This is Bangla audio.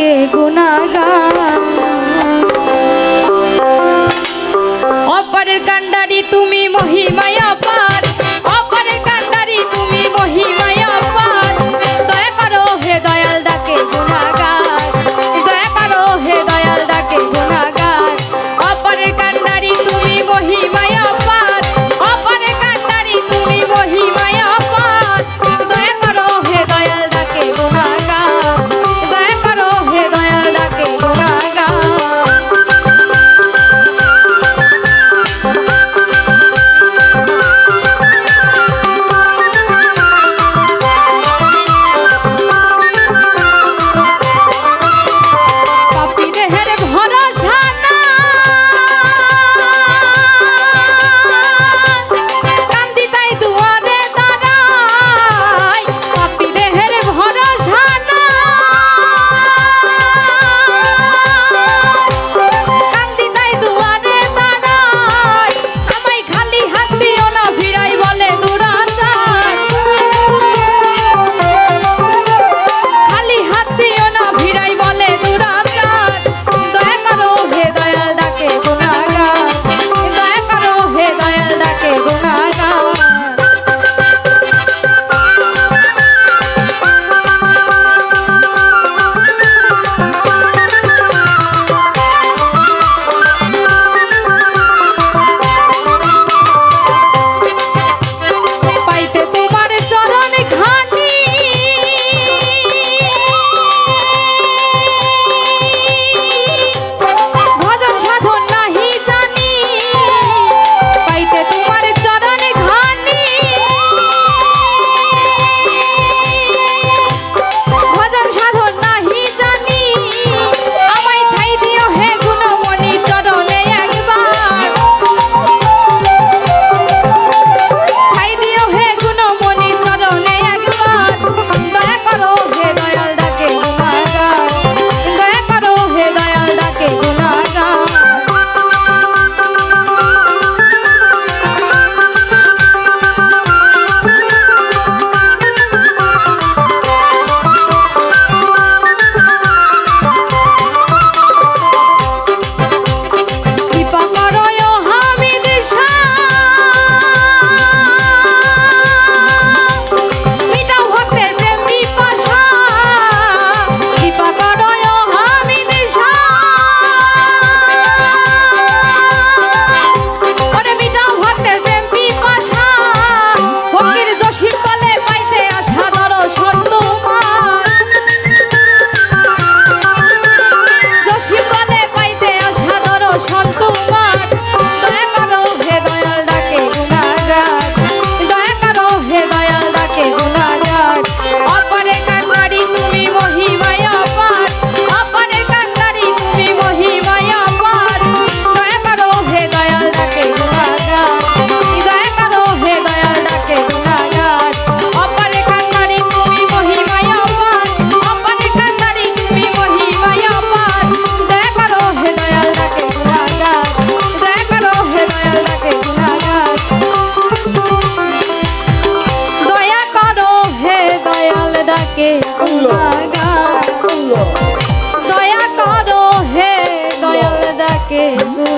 ডাকে গুণাগান অপরের কান্ডারি তুমি মহিমায়া পার Hey.